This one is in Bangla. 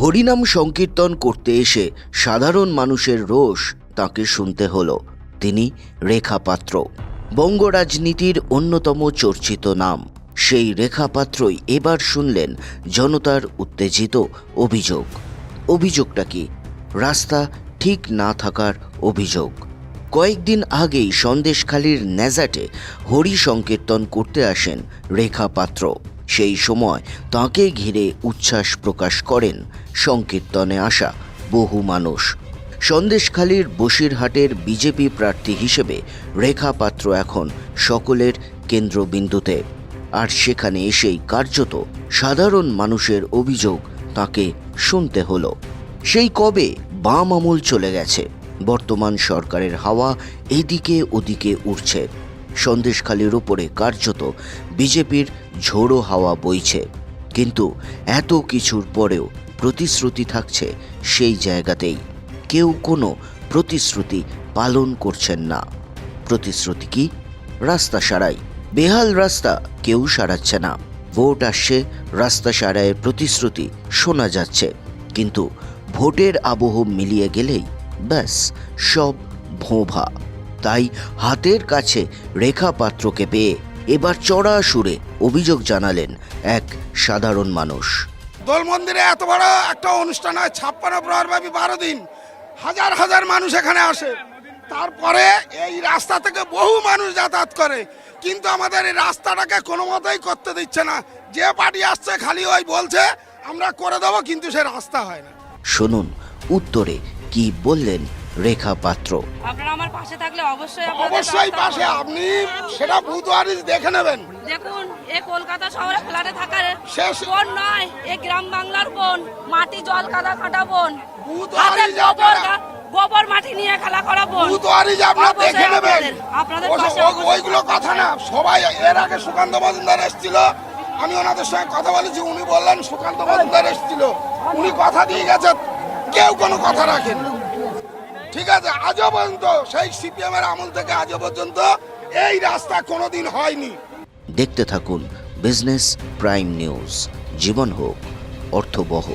হরিনাম সংকীর্তন করতে এসে সাধারণ মানুষের রোষ তাকে শুনতে হলো। তিনি রেখা পাত্র বঙ্গ রাজনীতির অন্যতম চর্চিত নাম। সেই রেখা পাত্রই এবার শুনলেন জনতার উত্তেজিত অভিযোগ। অভিযোগটা কি? রাস্তা ঠিক না থাকার অভিযোগ। কয়েকদিন আগেই সন্দেশখালীর নেজাটে হরি সংকীর্তন করতে আসেন রেখা পাত্র সেই সময় তাকে ঘিরে উচ্ছ্বাস প্রকাশ করেন সংকীর্তনে আসা বহু মানুষ। সন্দেশখালীর বসিরহাটের বিজেপি প্রার্থী হিসেবে রেখা পাত্র এখন সকলের কেন্দ্রবিন্দুতে। আর সেখানে এসেই কার্যত সাধারণ মানুষের অভিযোগ তাকে শুনতে হলো। সেই কবে বাম আমল চলে গেছে। বর্তমান সরকারের হাওয়া এদিকে ওদিকে উঠছে সন্দেশখালির উপরে কার্যত বিজেপির ঝোড়ো হাওয়া বইছে। কিন্তু এত কিছুর পরেও প্রতিশ্রুতি থাকছে সেই জায়গাতেই। কেউ কোনো প্রতিশ্রুতি পালন করছেন না। প্রতিশ্রুতি কি? রাস্তা সারাই। বেহাল রাস্তা কেউ সারাচ্ছে না। ভোট আসছে, রাস্তা সারাইয়ের প্রতিশ্রুতি শোনা যাচ্ছে। কিন্তু ভোটের আবহ মিলিয়ে গেলেই ব্যাস, সব ভোঁভা। তাই হাতের কাছে রেখা পাত্রকে পেয়ে এবার চড়া সুরে অভিযোগ জানালেন এক সাধারণ মানুষ। দোল মন্দিরে এত বড় একটা অনুষ্ঠান হয় ছাপ্পান্ন প্রহরব্যাপী বারো দিন। হাজার হাজার মানুষ এখানে আসে। তারপরে এই রাস্তা থেকে বহু মানুষ যাতায়াত করে। কিন্তু আমাদের এই রাস্তাটাকে কোনো মতেই করতে দিচ্ছে না। যে পার্টি আসছে খালি ওই বলছে আমরা করে দেবো কিন্তু সে রাস্তা হয় না। শুনুন উত্তরে কি বললেন রেখা পাত্র? আপনারা আমার পাশে থাকলে অবশ্যই অবশ্যই পাশে আপনি সেটা বুধবারই দেখে নেবেন। দেখুন এ কলকাতা শহরে ফ্ল্যাটে থাকার শেষ- বোন নয় এ গ্রাম বাংলার বোন মাটি জল কাদা কাটা বোন। বুধবারই হাতে গোবর মাটি নিয়ে খেলা করা বোন। যে আপনারা দেখে নেবেন। আপনাদের- আপনাদের পাশে ওইগুলো কথা না। সবাই এর আগে সুকান্ত মজুমদার এসেছিল। আমি ওনাদের সঙ্গে কথা বলেছি। উনি বললেন সুকান্ত মজুমদার এসেছিল। উনি কথা দিয়ে গেছে কেউ কোনো কথা রাখেন। ঠিক আছে, আজও পর্যন্ত সেই সিপিএম এর আমল থেকে আজও পর্যন্ত এই রাস্তা কোনোদিন হয়নি। দেখতে থাকুন বিজনেস প্রাইম নিউজ। জীবন হোক, অর্থবহ।